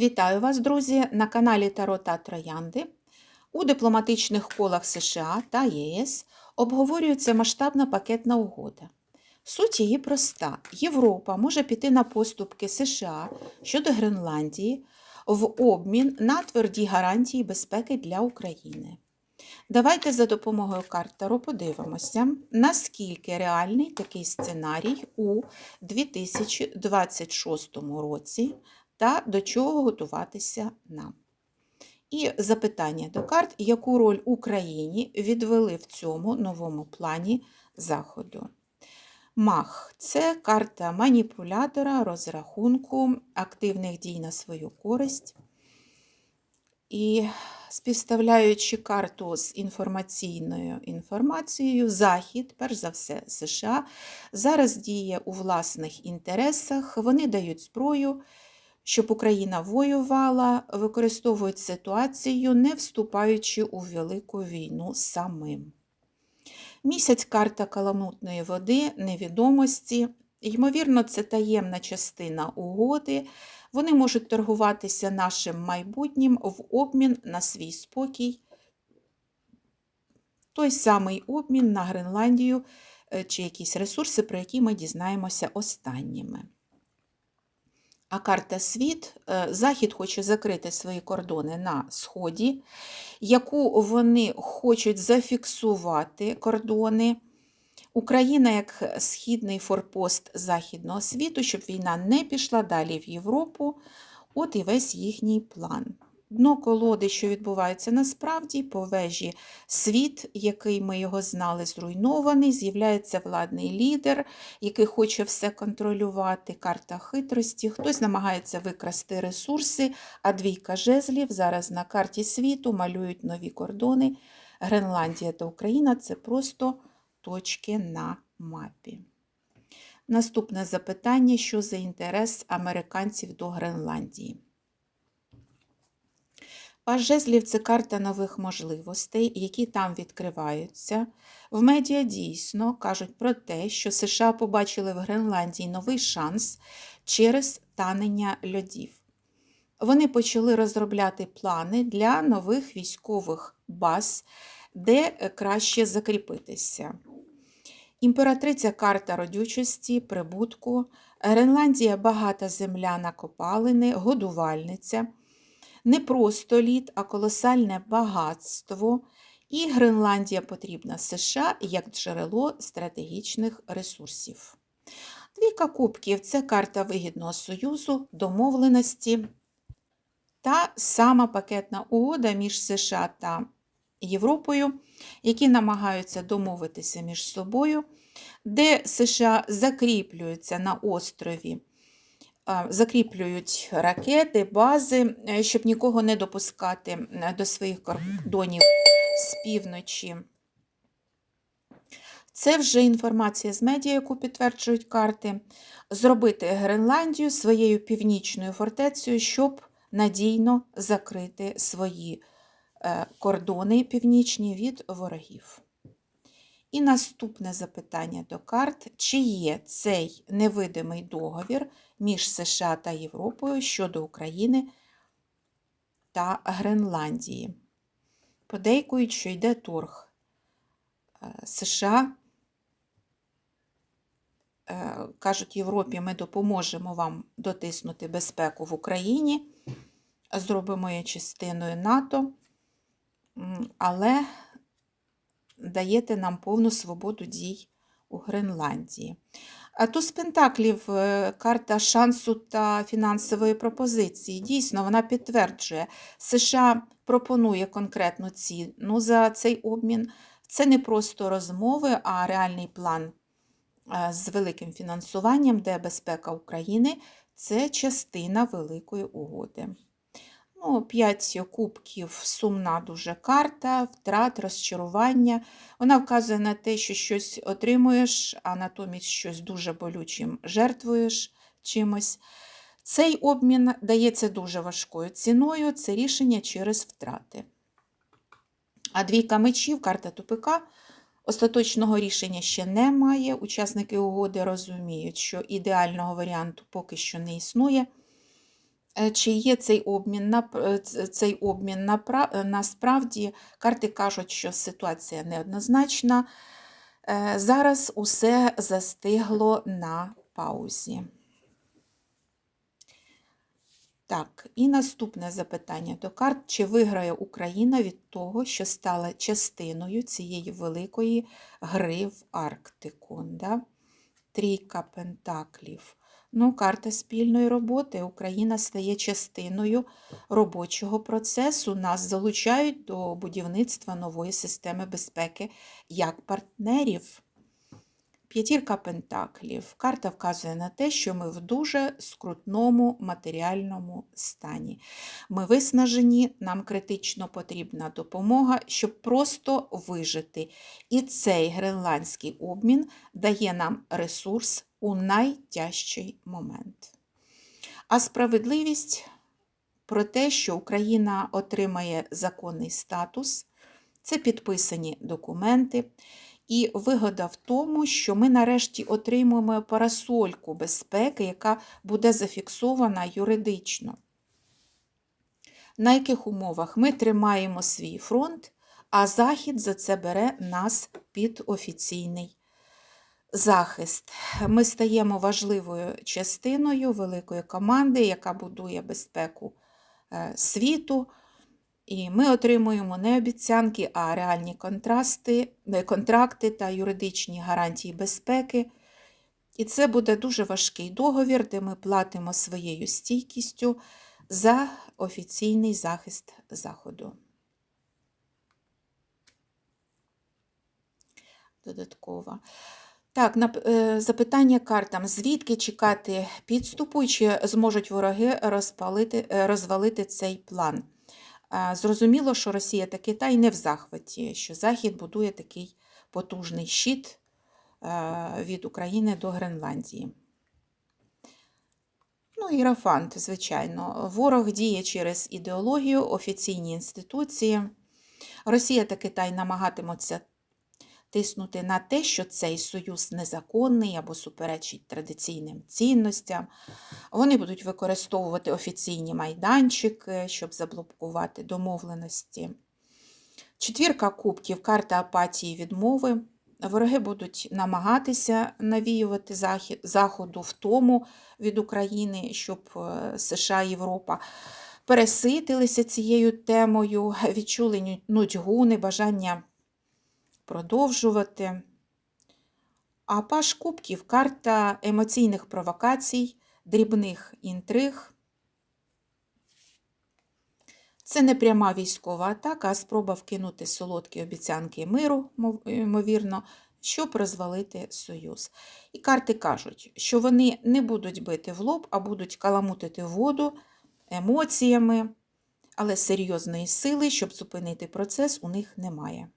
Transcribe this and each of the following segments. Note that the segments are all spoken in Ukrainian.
Вітаю вас, друзі, на каналі Таро та Троянди. У дипломатичних колах США та ЄС обговорюється масштабна пакетна угода. Суть її проста: Європа може піти на поступки США щодо Гренландії в обмін на тверді гарантії безпеки для України. Давайте за допомогою карт Таро подивимося, наскільки реальний такий сценарій у 2026 році та до чого готуватися нам. І запитання до карт, яку роль Україні відвели в цьому новому плані Заходу. Мах це карта маніпулятора, розрахунку, активних дій на свою користь. І співставляючи карту з інформаційною інформацією, Захід, перш за все, США, зараз діє у власних інтересах, вони дають зброю, щоб Україна воювала, використовують ситуацію, не вступаючи у велику війну самим. Місяць карта каламутної води, невідомості. Ймовірно, це таємна частина угоди. Вони можуть торгуватися нашим майбутнім в обмін на свій спокій. Той самий обмін на Гренландію е, чи якісь ресурси, про які ми дізнаємося останніми. А карта світ, е, Захід хоче закрити свої кордони на Сході, яку вони хочуть зафіксувати кордони. Україна як східний форпост Західного світу, щоб війна не пішла далі в Європу. От і весь їхній план. Дно колоди, що відбувається насправді, по вежі світ, який ми його знали, зруйнований, з'являється владний лідер, який хоче все контролювати, карта хитрості. Хтось намагається викрасти ресурси, а двійка жезлів зараз на карті світу малюють нові кордони. Гренландія та Україна це просто точки на мапі. Наступне запитання: що за інтерес американців до Гренландії? Паж жезлів це карта нових можливостей, які там відкриваються. В медіа дійсно кажуть про те, що США побачили в Гренландії новий шанс через танення льодів. Вони почали розробляти плани для нових військових баз, де краще закріпитися. Імператриця карта родючості, прибутку, Гренландія багата земля на копалини, годувальниця не просто лід, а колосальне багатство. І Гренландія потрібна США як джерело стратегічних ресурсів. Двійка кубків це карта вигідного союзу, домовленості та сама пакетна угода між США та Європою, які намагаються домовитися між собою, де США закріплюються на острові закріплюють ракети, бази, е, щоб нікого не допускати до своїх кордонів з півночі. Це вже інформація з медіа, яку підтверджують карти. Зробити Гренландію своєю північною фортецею, щоб надійно закрити свої е, кордони північні від ворогів. І наступне запитання до карт: чи є цей невидимий договір між США та Європою щодо України та Гренландії? Подейкують, що йде торг е, США. Е, кажуть Європі, ми допоможемо вам дотиснути безпеку в Україні, зробимо її частиною НАТО, але даєте нам повну свободу дій у Гренландії. А туз Пентаклів е, карта шансу та фінансової пропозиції. Дійсно, вона підтверджує, США пропонує конкретну ціну за цей обмін. Це не просто розмови, а реальний план е, з великим фінансуванням, де безпека України це частина великої угоди. Ну, 5 кубків сумна дуже карта, втрат, розчарування. Вона вказує на те, що щось отримуєш, а натомість щось дуже болючим жертвуєш чимось. Цей обмін дається дуже важкою ціною, це рішення через втрати. А двійка мечів, карта тупика. Остаточного рішення ще немає. Учасники угоди розуміють, що ідеального варіанту поки що не існує. Е, Чи є цей обмін е, цей обмін е, насправді карти кажуть, що ситуація неоднозначна. Зараз усе застигло на паузі. Так, і наступне запитання до карт: чи виграє Україна від того, що стала частиною цієї великої гри в Арктику? Да? Трійка пентаклів. Ну, карта спільної роботи. Україна стає частиною робочого процесу. Нас залучають до будівництва нової системи безпеки як партнерів. П'ятірка пентаклів. Карта вказує на те, що ми в дуже скрутному матеріальному стані. Ми виснажені, нам критично потрібна допомога, щоб просто вижити. І цей гренландський обмін дає нам ресурс у найтяжчий момент. А справедливість про те, що Україна отримає законний статус, це підписані документи. І вигода в тому, що ми нарешті отримуємо парасольку безпеки, яка буде зафіксована юридично. На яких умовах ми тримаємо свій фронт, а Захід за це бере нас під офіційний захист. Ми стаємо важливою частиною великої команди, яка будує безпеку е, світу. І ми отримуємо не обіцянки, а реальні контрасти, контракти та юридичні гарантії безпеки. І це буде дуже важкий договір, де ми платимо своєю стійкістю за офіційний захист Заходу. Додатково. Так, нап- е, запитання картам. Звідки чекати підступу, і чи зможуть вороги розпалити, е, розвалити цей план? Зрозуміло, що Росія та Китай не в захваті, що Захід будує такий потужний щит е, від України до Гренландії. Ну, ірафант, звичайно. Ворог діє через ідеологію, офіційні інституції. Росія та Китай намагатимуться тиснути на те, що цей союз незаконний або суперечить традиційним цінностям. Вони будуть використовувати офіційні майданчики, щоб заблокувати домовленості. Четвірка кубків, карта апатії відмови. Вороги будуть намагатися навіювати Заходу в тому від України, щоб е, США і Європа переситилися цією темою, відчули нудьгу, небажання продовжувати. А паш кубків карта емоційних провокацій, дрібних інтриг. Це не пряма військова атака, а спроба вкинути солодкі обіцянки миру, ймовірно, щоб розвалити союз. І карти кажуть, що вони не будуть бити в лоб, а будуть каламутити воду емоціями, але серйозної сили, щоб зупинити процес, у них немає.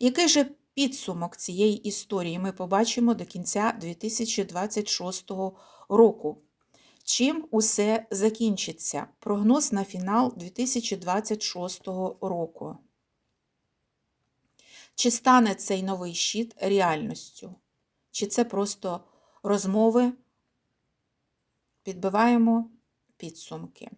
Який же підсумок цієї історії ми побачимо до кінця 2026 року? Чим усе закінчиться? Прогноз на фінал 2026 року. Чи стане цей новий щит реальністю? Чи це просто розмови? Підбиваємо підсумки.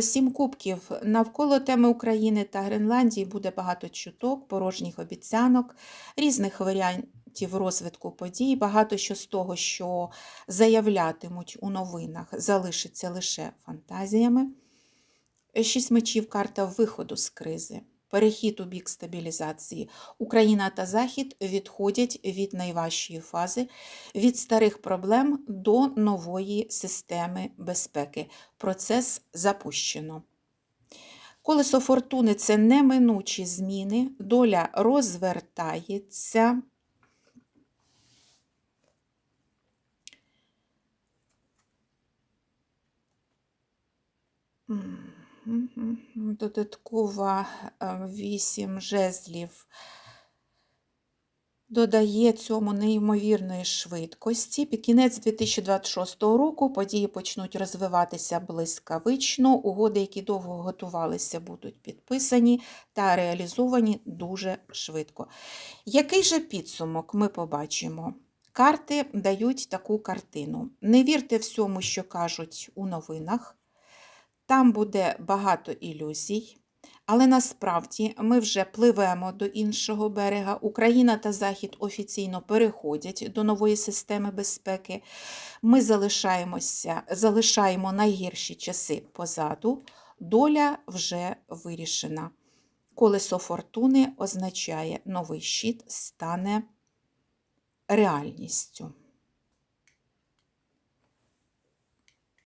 Сім кубків. Навколо теми України та Гренландії буде багато чуток, порожніх обіцянок, різних варіантів розвитку подій. Багато що з того, що заявлятимуть у новинах, залишиться лише фантазіями. Е, Шість мечів карта виходу з кризи. Перехід у бік стабілізації. Україна та Захід відходять від найважчої фази, від старих проблем до нової системи безпеки. Процес запущено. Колесо фортуни це неминучі зміни, доля розвертається. Мгм. Додаткова е, вісім жезлів. додає цьому неймовірної швидкості. Під кінець 2026 року події почнуть розвиватися блискавично, угоди, які довго готувалися, будуть підписані та реалізовані дуже швидко. Який же підсумок ми побачимо? Карти дають таку картину. Не вірте всьому, що кажуть у новинах. Там буде багато ілюзій. Але насправді ми вже пливемо до іншого берега. Україна та Захід офіційно переходять до нової системи безпеки. Ми залишаємося, залишаємо найгірші часи позаду. Доля вже вирішена. Колесо фортуни означає, новий щит стане реальністю.